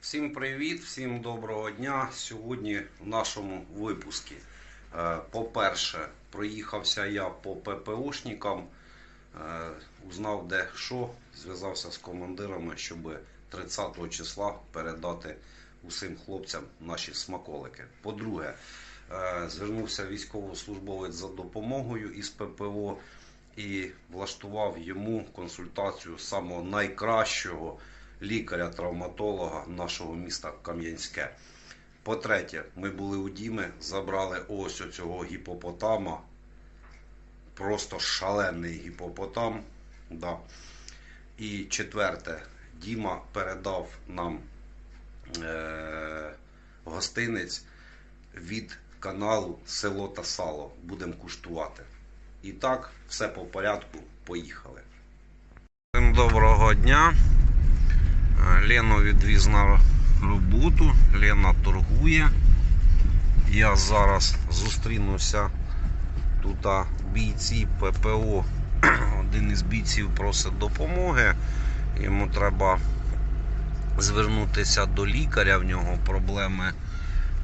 Всім привіт, всім доброго дня. Сьогодні в нашому випуску. Е, По-перше, проїхався я по ППОшникам, е, узнав де що, зв'язався з командирами, щоб 30 числа передати усім хлопцям наші смаколики. По-друге, е, звернувся військовослужбовець за допомогою із ППО і влаштував йому консультацію самого найкращого лікаря-травматолога нашого міста Кам'янське. По-третє, ми були у Діми, забрали ось оцього гіпопотама. Просто шалений гіпопотам. Да. І четверте, Діма передав нам е- гостинець від каналу Село та Сало. Будемо куштувати. І так, все по порядку. Поїхали. Доброго дня. Лену відвіз на роботу. Лена торгує. Я зараз зустрінуся тут бійці ППО. Один із бійців просить допомоги. Йому треба звернутися до лікаря. В нього проблеми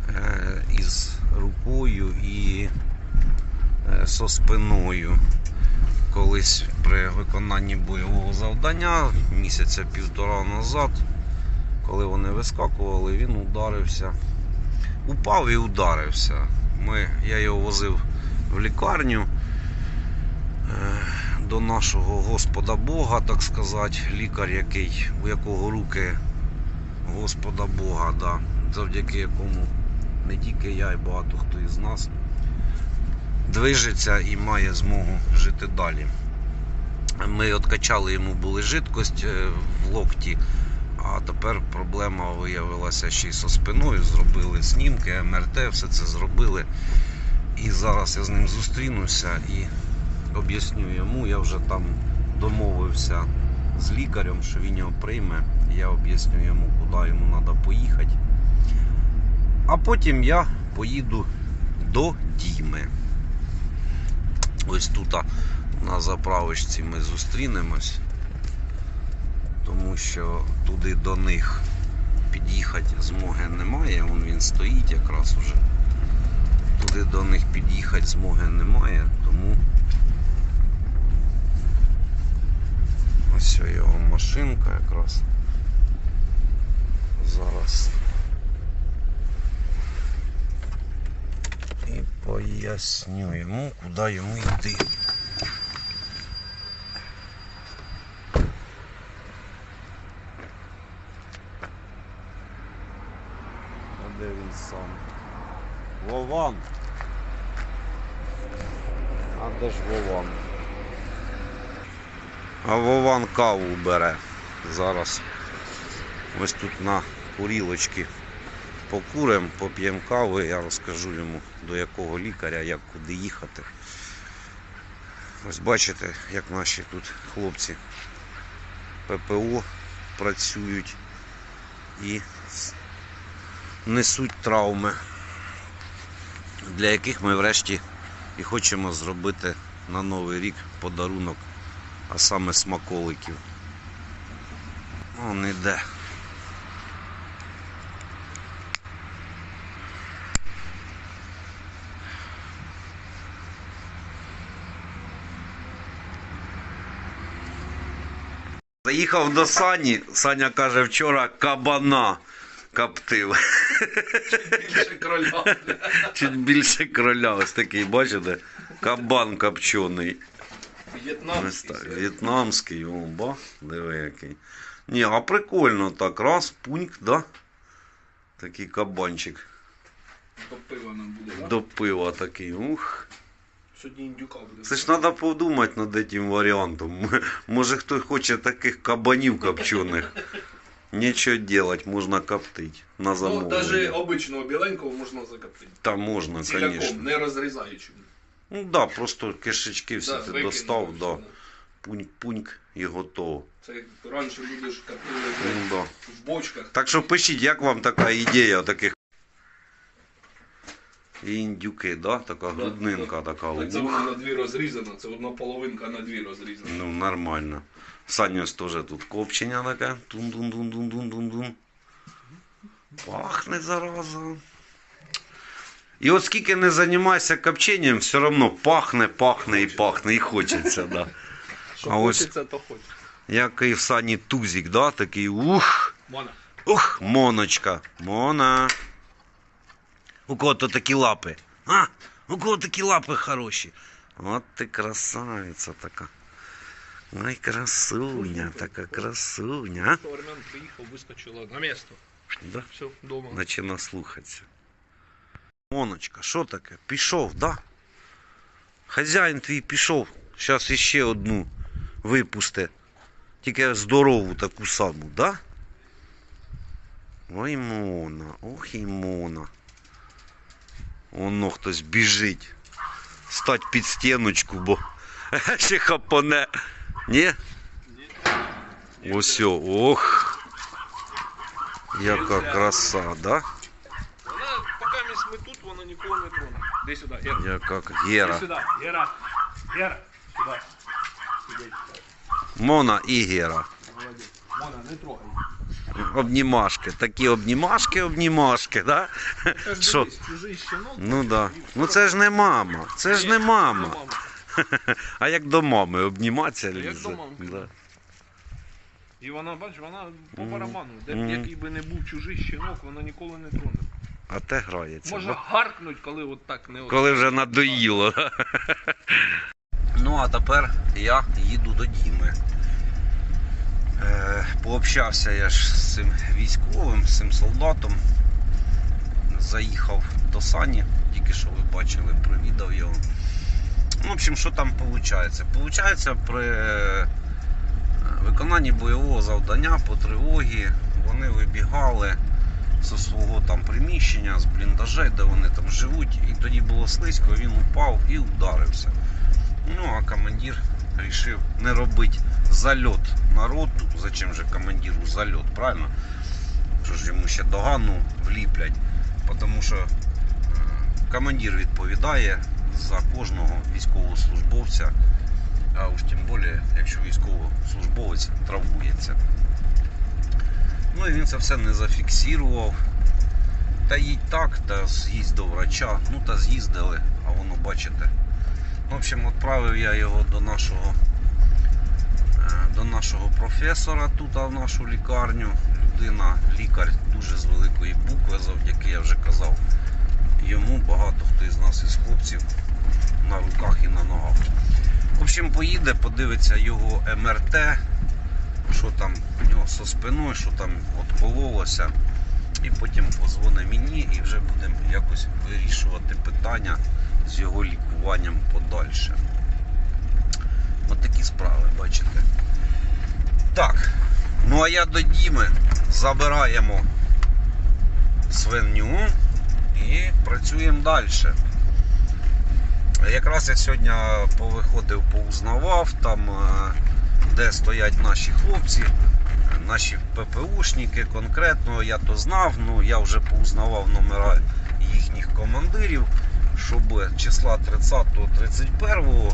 е, із рукою і е, со спиною. Колись при виконанні бойового завдання місяця півтора назад, коли вони вискакували, він ударився. Упав і ударився. Ми, я його возив в лікарню е, до нашого Господа Бога, так сказати, лікар, який, у якого руки Господа Бога, да, завдяки якому не тільки я, і багато хто із нас движеться і має змогу жити далі. Ми откачали йому були жидкость е, в локті, а тепер проблема виявилася ще й со спиною. Зробили снімки, МРТ, все це зробили. І зараз я з ним зустрінуся і об'ясню йому. Я вже там домовився з лікарем, що він його прийме. Я об'ясню йому, куди йому треба поїхати. А потім я поїду до Діми. Ось тут на заправочці ми зустрінемось, тому що туди до них під'їхати змоги немає. Вон він стоїть якраз уже. Туди до них під'їхати змоги немає, тому ось його машинка якраз зараз. І поясню йому, куди йому йти. А де він сам? Вован. А де ж Вован? А Вован каву бере зараз. Ось тут на курілочці покуримо, поп'ємо кави, я розкажу йому до якого лікаря, як куди їхати. Ось бачите, як наші тут хлопці ППО працюють і несуть травми, для яких ми врешті і хочемо зробити на Новий рік подарунок, а саме смаколиків. Он іде. Заїхав до Сані. Саня каже, вчора кабана коптив. Більше кроля. Чуть більше кроля. Ось такий, бачите? Кабан копчений. В'єтнамський. В'єтнамський, о, ба, диви який. Ні, а прикольно так. Раз, пуньк, да? Такий кабанчик. До пива нам буде, да? До пива такий. Ух. Сьогодні індюка буде. Це ж треба подумати над цим варіантом. Може хтось хоче таких кабанів копчених. Нічого делать, можна коптити на Ну, замовлення. навіть обичного біленького можна закоптити. Та можна, звісно. не розрізаючи. Ну так, да, просто кишечки всі Да, ти достав, все, да. пуньк-пуньк і готово. Це як раніше люди ж коптили Ну, да. в бочках. Так що пишіть, як вам така ідея таких індюки, да? така Да, груднинка така. Так це Ух. воно на дві розрізано, це одна половинка на дві розрізана. Ну, нормально. Саня ось теж тут копчення таке. Тун-дун-дун-дун-дун-дун-дун. пахне зараза. І от скільки не займайся копченням, все одно пахне, пахне і пахне, і хочеться, да. Що А ось- хочеться, то хочеться. Як і в сані тузик, да? такий ух, Мона. ух, моночка, мона. У кого то такі лапи? А? У кого такі лапи хороші? От ти красавиця така. Ой, красуня, така красуня. а? Армян приїхав, вискочила на місто. Да? Все, вдома. Почина слухатися. Моночка, що таке? Пішов, да? Хазяїн твій пішов. Зараз іще одну випусте. Тільки здорову таку саму, да? Ой, Мона, ох і Мона. Воно хтось біжить. Стать під стіночку, бо ще хапоне. Ні? Ось, о, ох. Яка краса, да? Вона, поки ми тут, вона нікого не троне. Іди сюди, Гера. Яка Іди Гера. сюди, Гера. Гера, сюди. Сидіть. Мона і Гера. Молодець. Мона, не трогай. Обнімашки. Такі обнімашки, обнімашки, да? Що? Ну да. Ну це ж не мама. Це ж не мама. А як до мами обніматися лізе. до мамки, Да. І вона, бачиш, вона по барабану. Де б який би не був чужий щенок, вона ніколи не троне. А те грається. Може гаркнуть, коли от так не. Коли вже надоїло. Ну а тепер я їду до Діми. Е, пообщався я ж з цим військовим, з цим солдатом. Заїхав до Сані, тільки що ви бачили, провідав його. Ну, в общем, що там виходить? Получається, при е, виконанні бойового завдання по тривогі вони вибігали зі свого там приміщення, з бліндажей, де вони там живуть, і тоді було слизько, він упав і вдарився. Ну, а командир вирішив не робити зальот народу. Зачем же командиру зальот, правильно? Що ж йому ще догану вліплять. Тому що е, командир відповідає за кожного військовослужбовця, а уж тим більше, якщо військовослужбовець травмується. Ну і він це все не зафіксував. Та їдь так, та з'їзд до врача. Ну та з'їздили, а воно бачите. В общем, відправив я його до нашого е, до нашого професора тут в нашу лікарню. Людина, лікар дуже з великої букви, завдяки я вже казав. Йому багато хто із нас із хлопців на руках і на ногах. В общем, поїде, подивиться його МРТ, що там у нього зі спиною, що там откололося. І потім позвони мені і вже будемо якось вирішувати питання з його лікуванням подальше. От такі справи, бачите. Так, ну а я до Діми забираємо свиню і працюємо далі. Якраз я сьогодні повиходив, поузнавав там, е, де стоять наші хлопці, наші ППУшники конкретно, я то знав, ну я вже поузнавав номера їхніх командирів, щоб числа 30-31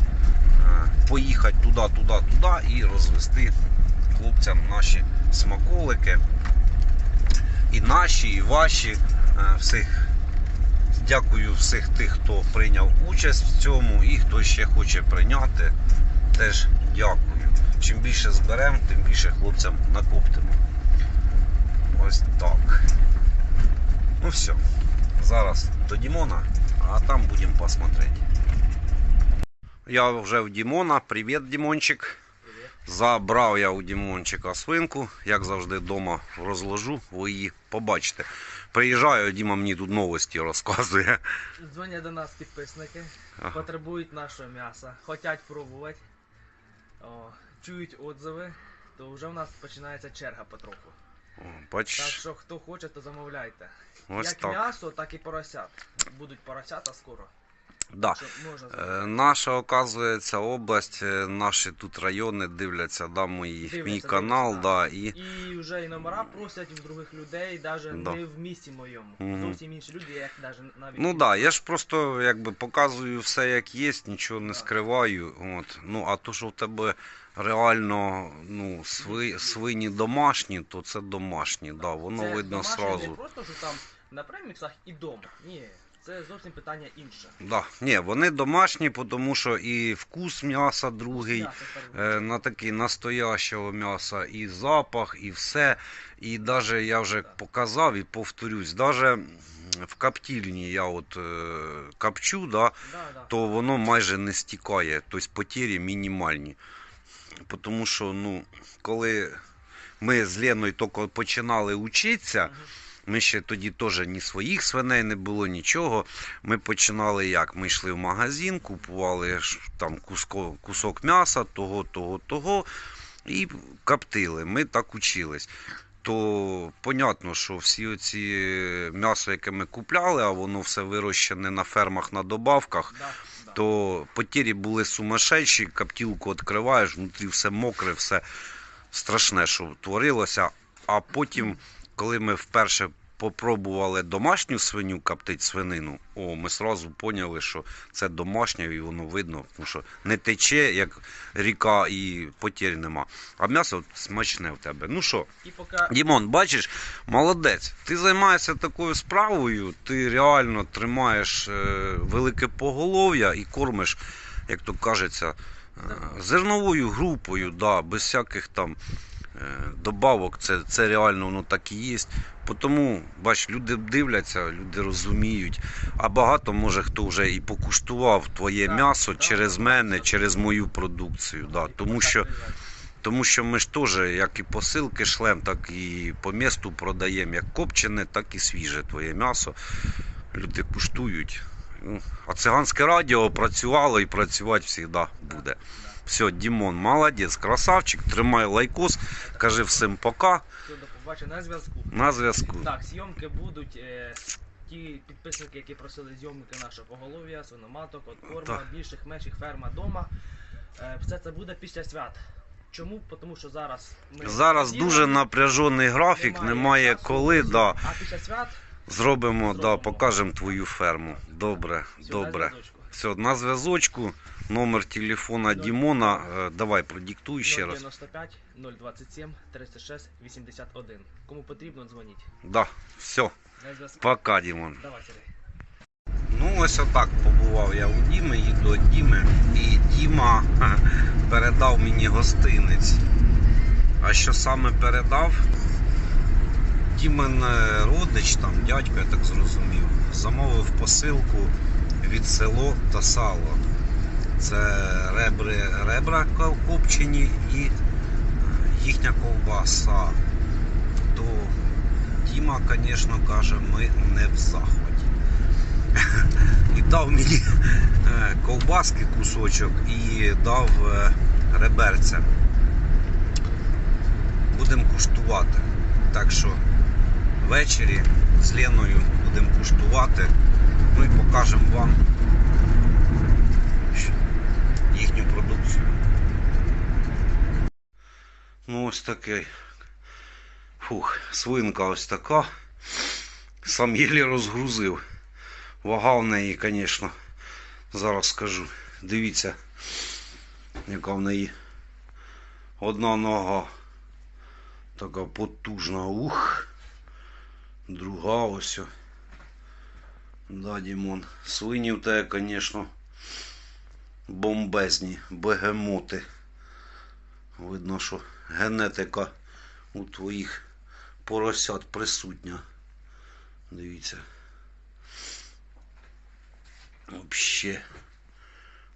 поїхати туди, туди, туди і розвести хлопцям наші смаколики. І наші, і ваші. Е, Всіх дякую всіх тих, хто прийняв участь в цьому і хто ще хоче прийняти. Теж дякую. Чим більше зберемо, тим більше хлопцям накоптимо. Ось так. Ну все. Зараз до Дімона, а там будемо посмотреть. Я вже у Дімона. Привіт, Дімончик. Забрав я у Дімончика свинку, як завжди вдома розложу, ви її побачите. Приїжджаю, Діма мені тут новості розказує. Дзвонять до нас підписники, Ага. потребують нашого м'яса, хочуть пробувати, о, чують отзиви, то вже в нас починається черга потроху. О, Так що хто хоче, то замовляйте. ось Як так. м'ясо, так і поросят. Будуть поросята скоро. Да. Е, Наша, оказується, область, е, наші тут райони дивляться, да, мої, Дивляться, мій канал, дивляться, да, і І вже і номера просять в других людей, навіть Да. не в місті моєму. Мгм. Зовсім інші люди, як навіть навіть. Ну так, да, я ж просто якби показую все як є, нічого не Так. скриваю. От. Ну, а то, що в тебе реально ну, сви, свині домашні, то це домашні, да, воно Це видно домашнє сразу. Не просто, що там на преміксах і дома. Ні, це зовсім питання інше. Да. Ні, вони домашні, тому що і вкус м'яса другий. М'ясо е, на такий настоящого м'яса і запах, і все. І навіть я вже показав і повторюсь, навіть в коптільні я от е, копчу, да, Да, да. то воно майже не стікає, тобто потері мінімальні. Тому що, ну, коли ми з Леною тільки починали учитися, Мгм. ми ще тоді теж ні своїх свиней не було, нічого. Ми починали як? Ми йшли в магазин, купували там куско, кусок м'яса, того, того, того, і коптили. Ми так учились. То понятно, що всі оці м'ясо, яке ми купляли, а воно все вирощене на фермах на добавках, да. То потери були сумасшедші, коптілку відкриваєш, внутрі все мокре, все страшне, що творилося. А потім, коли ми вперше попробували домашню свиню коптити свинину, о, ми одразу поняли, що це домашнє і воно видно, тому що не тече, як ріка, і потір нема. А м'ясо смачне в тебе. Ну що, поки Дімон, бачиш, молодець. Ти займаєшся такою справою, ти реально тримаєш е, велике поголов'я і кормиш, як то кажеться, е, зерновою групою, да, без всяких там добавок. Це, це реально воно так і є. Тому, бач, люди дивляться, люди розуміють. А багато може хто вже і покуштував твоє Так, м'ясо так, через так, мене, так. через мою продукцію. Да, тому що. Тому що ми ж теж як і посилки шлем, так і по місту продаємо як копчене, так і свіже твоє м'ясо. Люди куштують. Ну, А циганське радіо працювало і працювати завжди буде. Все, Дімон, молодець, красавчик, тримай лайкос, кажи всім пока. Все, до побачення на зв'язку. На зв'язку. Так, зйомки будуть. Е, ті підписники, які просили зйомки нашого поголов'я, свиноматок, от корма, Так. більших, менших ферма дома. Е, все це буде після свят. Чому? Тому що зараз ми Зараз їдемо, дуже напряжений графік, немає часу, коли. Да. А після свят Зробимо, да, покажемо твою ферму. Добре, все, добре. зв'язочку. Все, на зв'язочку. Номер телефона Дімона. Е, Давай, продиктуй ще раз. 095 027 36 81. Кому потрібно, дзвоніть. Да, все, пока, Дімон. Давай, Ну, ось отак побував я у Діми, їду до Діми, і Діма передав мені гостинець. А що саме передав? Дімен е, родич, там, дядько, я так зрозумів, замовив посилку від село та сало. Це ребри, ребра копчені і е, їхня ковбаса. То Діма, звісно, каже, ми не в захваті і дав мені е, ковбаски кусочок і дав е, реберця. Будемо куштувати. Так що ввечері з Леною будемо куштувати. І покажемо вам щ- їхню продукцію. Ну ось такий. Фух, свинка ось така. Сам єлі розгрузив. Вага в неї, звісно, зараз скажу. Дивіться, яка в неї одна нога така потужна, ух. Друга ось. Да, Дімон. Свині в тебе, звісно, бомбезні, бегемоти. Видно, що генетика у твоїх поросят присутня. Дивіться. Вообще.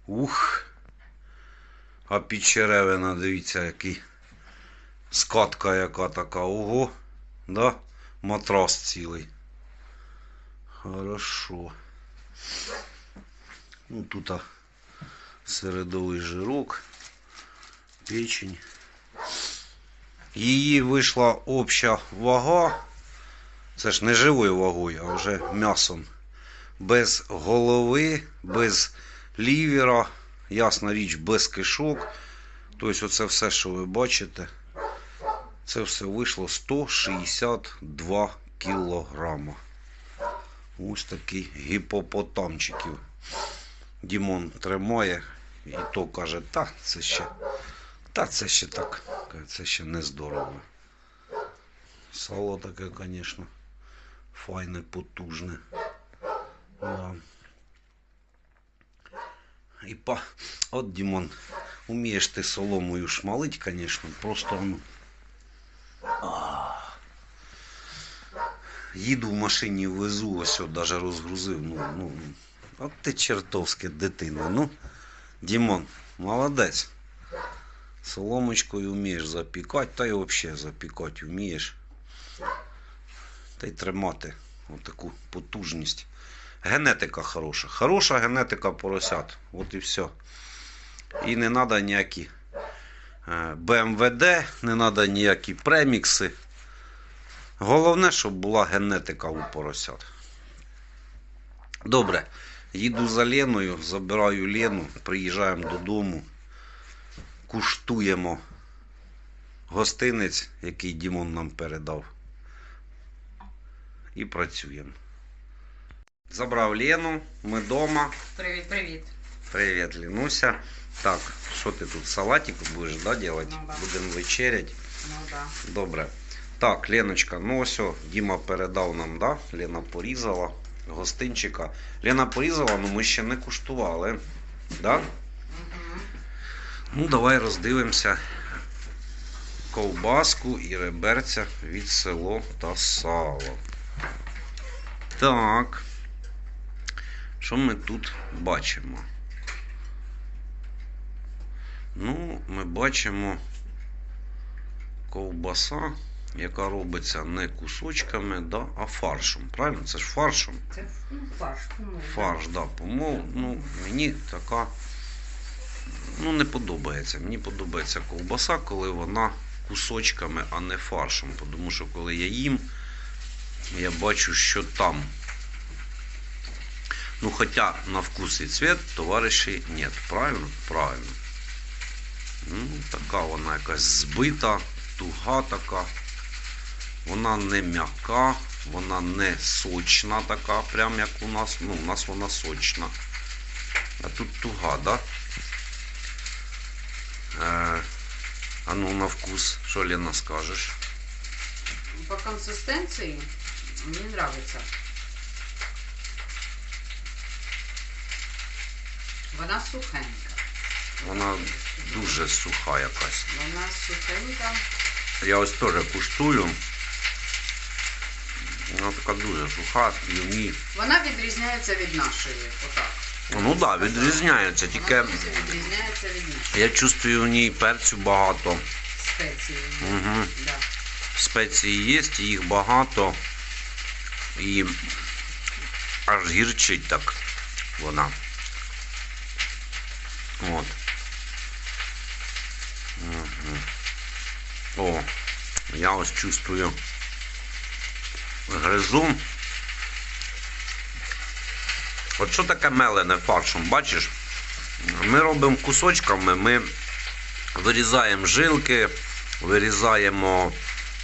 Ух. А підчеревина, дивіться, який. Скатка яка така. Ого. Да? Матрас цілий. Хорошо. Ну тут середовий жирок. Печень. Її вийшла обща вага. Це ж не живою вагою, а вже м'ясом. без голови, без лівера, ясна річ, без кишок. Тобто, оце все, що ви бачите, це все вийшло 162 кілограма. Ось такий гіпопотамчиків. Дімон тримає і то каже, та це ще, та це ще так, це ще не здорово. Сало таке, звісно, файне, потужне. Да. І па... От, Дімон, умієш ти соломою шмалить, звісно, просто ну. Їду в машині, везу, ось даже розгрузив. Ну, ну, от ти чертовське дитина. Ну, Дімон, молодець. Соломочкою вмієш запікати, та й взагалі запікати вмієш. Та й тримати отаку потужність. Генетика хороша. Хороша генетика поросят. От і все. І не треба ніякі е, БМВД, не треба ніякі премікси. Головне, щоб була генетика у поросят. Добре. Їду за Леною, забираю Лену, приїжджаємо додому, куштуємо гостинець, який Дімон нам передав. І працюємо. Забрав Лену, ми вдома. Привіт, привіт. Привіт, Ленуся. Так, що ти тут салатик будеш да, делать? Ну, да. Будемо вечерять. Ну да. Добре. Так, Леночка, ну ось, Діма передав нам, да? Лена порізала гостинчика. Лена порізала, але ми ще не куштували. Да? Ну, давай роздивимося ковбаску і реберця від село та сало. Так. Що ми тут бачимо? Ну, ми бачимо ковбаса, яка робиться не кусочками, да, а фаршем. Правильно? Це ж фаршем. Це ну, фарш. Ну, Фарш, да, помов. Ну, мені така ну, не подобається. Мені подобається ковбаса, коли вона кусочками, а не фаршем. Тому що коли я їм, я бачу, що там. Ну, хоча на вкус і цвет товариші нет. Правильно? Правильно. Ну, така вона якась збита, туга така. Вона не м'яка, вона не сочна така, прям як у нас. Ну, у нас вона сочна. А тут туга, да? Е, а ну на вкус, що Лена скажеш? По консистенції мені подобається. Вона сухенька. Вона дуже суха якась. Вона сухенька. Я ось теж куштую. Вона така дуже суха, і в ній. Вона відрізняється від нашої. Отак. Ну так, да, відрізняється, тільки Вона дуже відрізняється від нашої я чувствую в ній перцю багато. спеції. Угу. Да. Спеції є, їх багато. І аж гірчить так вона. От. Угу. О, я ось чувствую. Гризу. От що таке мелене фаршем, бачиш? Ми робимо кусочками, ми вирізаємо жилки, вирізаємо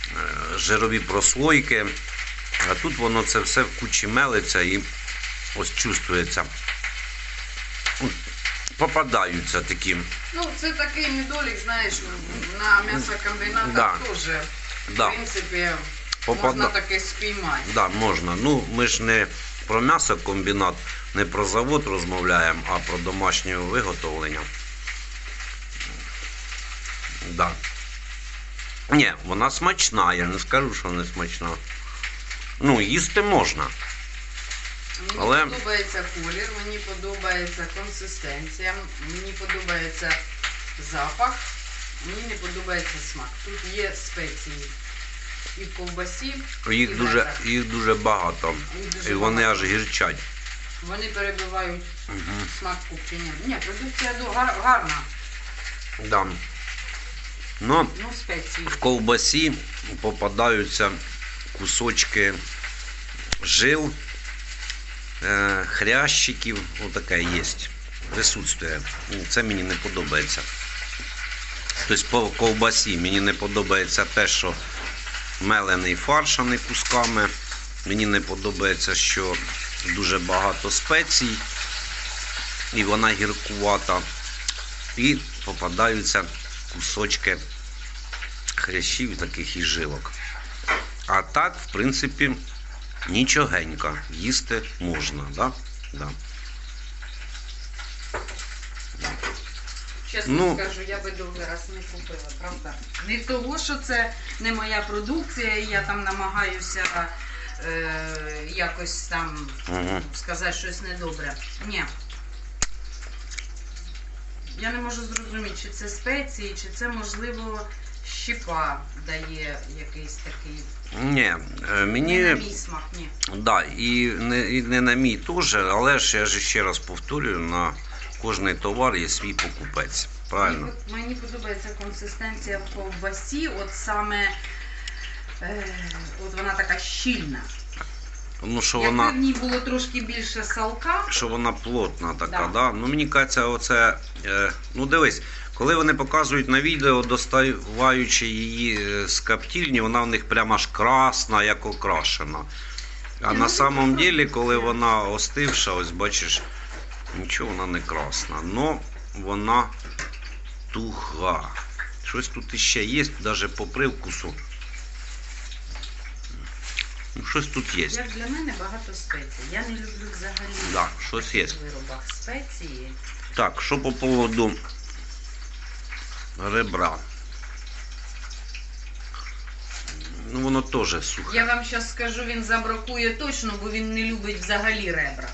е, жирові прослойки. А тут воно це все в кучі мелиться і ось чувствується. Попадаються такі. Ну, це такий недолік, знаєш, на м'ясокомбінатах Да. теж, Да, в принципі, можна таке спіймати. Да, можна. Ну, ми ж не про м'ясокомбінат, не про завод розмовляємо, а про домашнє виготовлення. Да. Ні, вона смачна, я не скажу, що не смачна. Ну, їсти можна. Мені Але- подобається колір, мені подобається консистенція, мені подобається запах, мені не подобається смак. Тут є спеції і в ковбасі, Їх і дуже, їх дуже багато. Їх дуже І вони багато. аж гірчать. Вони перебивають Угу. смак купчення. Ні, продукція ду- гар- гарна. Да. Ну, Ну, спеції. в ковбасі попадаються кусочки жил, е, хрящиків, отаке є. Присутствує. Ну, Це мені не подобається. Тобто по ковбасі мені не подобається те, що мелений фарш, а не кусками. Мені не подобається, що дуже багато спецій і вона гіркувата. І попадаються кусочки хрящів таких і жилок. А так, в принципі, нічогенько. Їсти можна, да? Да. Чесно Ну. скажу, я би другий раз не купила, правда? Не того, що це не моя продукція, і я там намагаюся е, якось там Угу. сказати щось недобре. Ні. Я не можу зрозуміти, чи це спеції, чи це, можливо, щепа дає якийсь такий. Ні, е, Не на мій смак, ні. да, і не, і не на мій теж, але ж я ж ще раз повторюю, на кожний товар є свій покупець. Правильно? Мені, подобається консистенція в ковбасі, от саме. Е, от вона така щільна. Ну що Якби вона. в ній було трошки більше салка, що вона плотна така, да. Да. Ну мені кажеться, оце. Е, ну дивись, коли вони показують на відео, доставаючи її е, з коптільні, вона в них прямо аж красна, як окрашена. А Ні, на ну, самом це коли вона остивша, ось бачиш, нічого вона не красна. Но вона туга. Щось тут іще є, навіть по привкусу. Ну, щось тут є. як для мене багато спецій. Я не люблю взагалі Да, щось є. в виробах спеції. Так, що по поводу ребра. Ну, воно теж сухе. Я вам зараз скажу, він забракує точно, бо він не любить взагалі ребра.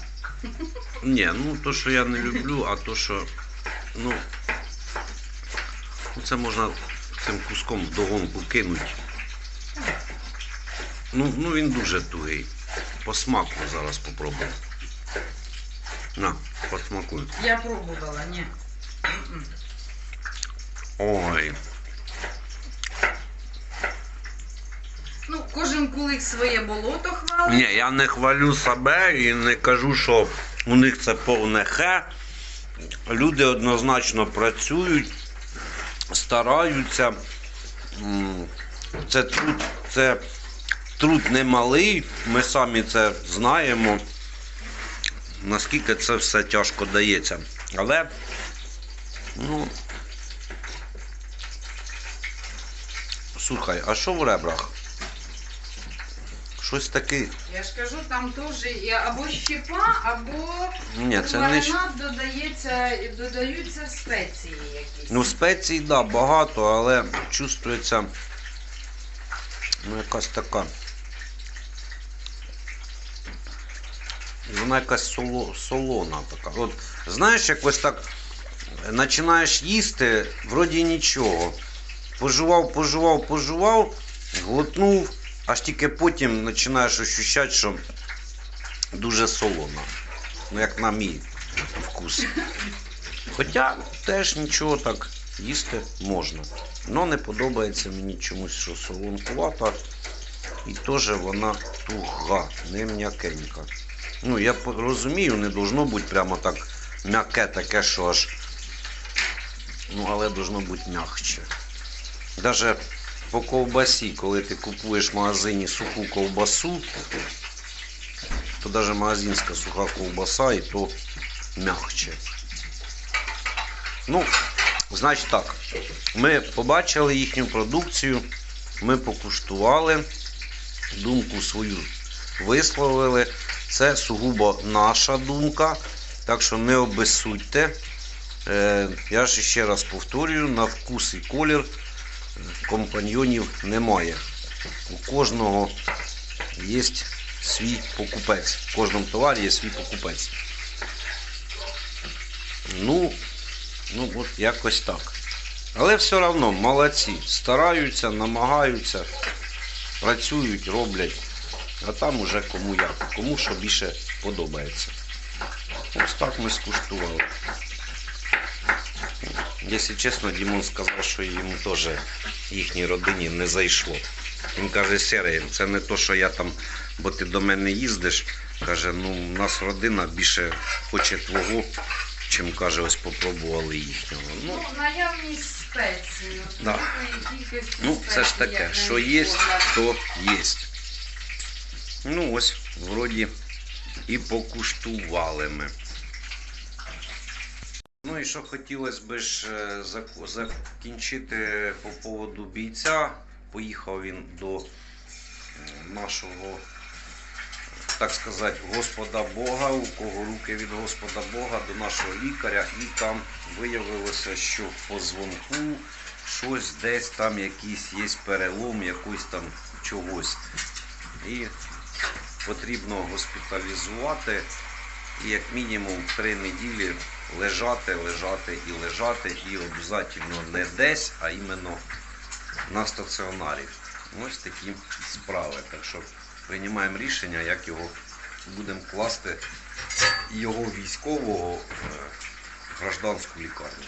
Ні, ну то, що я не люблю, а то, що. Ну, це можна цим куском вдогонку кинути. Ну, ну він дуже тугий. По смаку зараз попробую. На, посмакуй. Я пробувала, ні. Ой. Ну, кожен кулик своє болото хвалить. Ні, я не хвалю себе і не кажу, що у них це повне хе. Люди однозначно працюють, стараються. Це труд, це труд немалий, ми самі це знаємо, наскільки це все тяжко дається. Але, ну, слухай, а що в ребрах? Щось таке. Я ж кажу, там теж і або щепа, або Ні, це не. щ- маринад додається, додаються спеції якісь. Ну, спецій, да, багато, але чувствується ну, якась така. Вона якась соло, солона така. От, знаєш, якось так починаєш їсти, вроді нічого. Пожував, пожував, пожував, глотнув, аж тільки потім починаєш ощущати, що дуже солона. Ну, як на мій вкус. Хоча теж нічого так їсти можна. Но не подобається мені чомусь, що солонкувата. І теж вона туга, не м'якенька. Ну, я розумію, не должно бути прямо так м'яке таке, що аж. Ну, але должно бути м'якче. Даже по ковбасі, коли ти купуєш в магазині суху ковбасу, то навіть магазинська суха ковбаса і то м'якче. Ну, значить так. Ми побачили їхню продукцію, ми покуштували, думку свою висловили. Це сугубо наша думка, так що не обезсудьте. Е, я ж ще раз повторюю, на вкус і колір компаньйонів немає. У кожного є свій покупець. В кожному товарі є свій покупець. Ну, Ну, от якось так. Але все одно молодці. Стараються, намагаються, працюють, роблять. А там уже кому як, кому що більше подобається. Ось так ми скуштували. Якщо чесно, Дімон сказав, що йому теж їхній родині не зайшло. Він каже, Сергій, це не то, що я там, бо ти до мене їздиш. Каже, ну у нас родина більше хоче твого, чим каже, ось попробували їхнього. Ну, Ну, наявність спеції. Да. ну це ж таке, що є, то є. Ну ось, вроді і покуштували ми. І що хотілося б ж е, закінчити по поводу бійця. Поїхав він до е, нашого, так сказати, Господа Бога, у кого руки від Господа Бога, до нашого лікаря, і там виявилося, що в позвонку щось десь там якийсь є перелом, якийсь там чогось. І потрібно госпіталізувати і як мінімум три неділі лежати, лежати і лежати, і обов'язково не десь, а іменно на стаціонарі. Ось такі справи. Так що приймаємо рішення, як його будемо класти його військового е, в гражданську лікарню.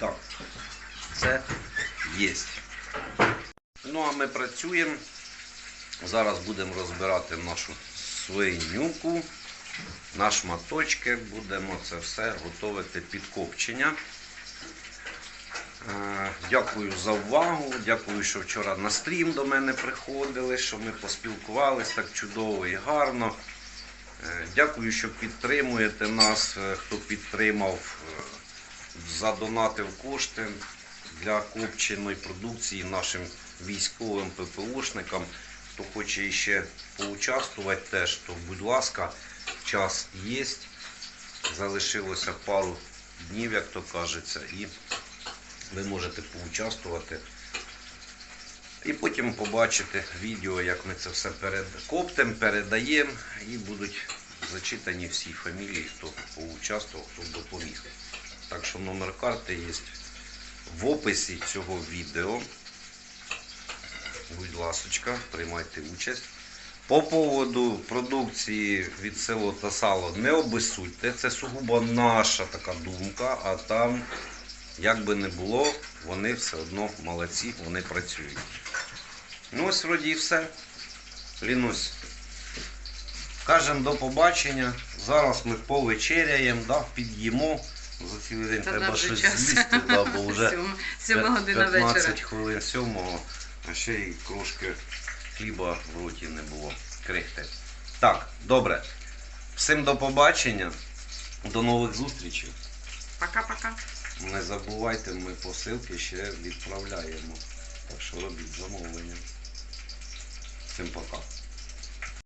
Так, це є. Ну а ми працюємо. Зараз будемо розбирати нашу свинюку на шматочки. Будемо це все готувати під копчення. Е, Дякую за увагу. Дякую, що вчора на стрім до мене приходили, що ми поспілкувались так чудово і гарно. Е, Дякую, що підтримуєте нас, е, хто підтримав, задонатив кошти для копченої продукції нашим військовим ППОшникам. Хто хоче ще поучаствувати теж, то будь ласка, час є. Залишилося пару днів, як то кажеться, і ви можете поучаствувати. І потім побачите відео, як ми це все перед... коптимо, передаємо, і будуть зачитані всі фамілії, хто поучаствував, хто допоміг. Так що номер карти є в описі цього відео. Будь ласочка, приймайте участь. По поводу продукції від село та сало не обисудьте. Це сугубо наша така думка, а там, як би не було, вони все одно молодці, вони працюють. Ну ось вроді і все. Лінусь. Кажемо до побачення. Зараз ми повечеряємо, да, під'їмо. За цілий день Та треба щось час. з'їсти, да, бо вже Сьома- Сьома година 15 вечора. хвилин сьомого, а ще й трошки хліба в роті не було. Крихти. Так, добре. Всім до побачення. До нових зустрічей. Пока-пока. Не забувайте, ми посилки ще відправляємо. Так що робіть замовлення. Всім пока.